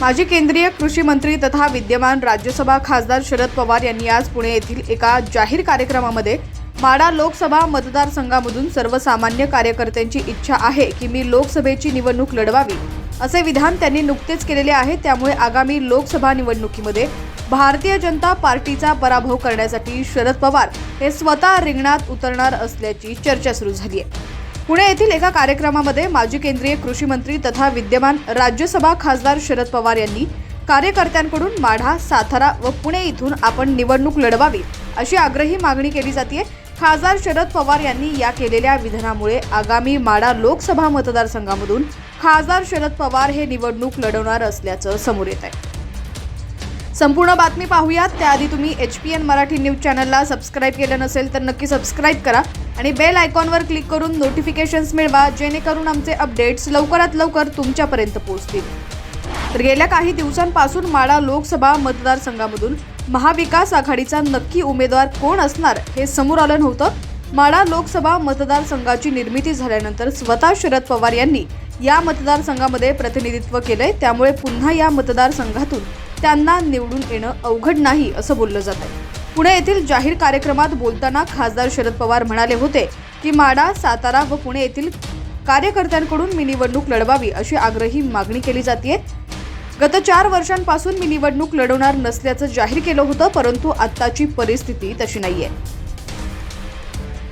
माजी केंद्रीय कृषी मंत्री तथा विद्यमान राज्यसभा खासदार शरद पवार यांनी आज पुणे येथील एका जाहीर कार्यक्रमामध्ये माडा लोकसभा मतदारसंघामधून सर्वसामान्य कार्यकर्त्यांची इच्छा आहे की मी लोकसभेची निवडणूक लढवावी असे विधान त्यांनी नुकतेच केलेले आहे. त्यामुळे आगामी लोकसभा निवडणुकीमध्ये भारतीय जनता पार्टीचा पराभव करण्यासाठी शरद पवार हे स्वतः रिंगणात उतरणार असल्याची चर्चा सुरू झाली आहे. पुणे येथील एका कार्यक्रमामध्ये माजी केंद्रीय कृषी मंत्री तथा विद्यमान राज्यसभा खासदार शरद पवार यांनी कार्यकर्त्यांकडून माढा सातारा व पुणे इथून आपण निवडणूक लढवावी अशी आग्रही मागणी केली जाते खासदार शरद पवार यांनी या केलेल्या विधानामुळे आगामी माडा लोकसभा मतदारसंघामधून खासदार शरद पवार हे निवडणूक लढवणार असल्याचं समोर येत आहे. संपूर्ण बातमी पाहूयात. त्याआधी तुम्ही H P N Marathi news चॅनलला सबस्क्राईब केलं नसेल तर नक्की सबस्क्राईब करा आणि बेल आयकॉनवर क्लिक करून नोटिफिकेशन्स मिळवा जेणेकरून आमचे अपडेट्स लवकरात लवकर तुमच्यापर्यंत पोहोचतील. तर गेल्या काही दिवसांपासून माडा लोकसभा मतदारसंघामधून महाविकास आघाडीचा नक्की उमेदवार कोण असणार हे समोर आलं नव्हतं. माडा लोकसभा मतदारसंघाची निर्मिती झाल्यानंतर स्वतः शरद पवार यांनी या मतदारसंघामध्ये प्रतिनिधित्व केलंय. त्यामुळे पुन्हा या मतदारसंघातून त्यांना निवडून येणं अवघड नाही असं बोललं जात आहे. पुणे येथील जाहीर कार्यक्रमात बोलताना खासदार शरद पवार म्हणाले होते की माडा सातारा व पुणे येथील कार्यकर्त्यांकडून मी निवडणूक लढवावी अशी आग्रही मागणी केली जाते गत चार वर्षांपासून मी निवडणूक लढवणार नसल्याचं जाहीर केलं होतं परंतु आत्ताची परिस्थिती तशी नाहीये.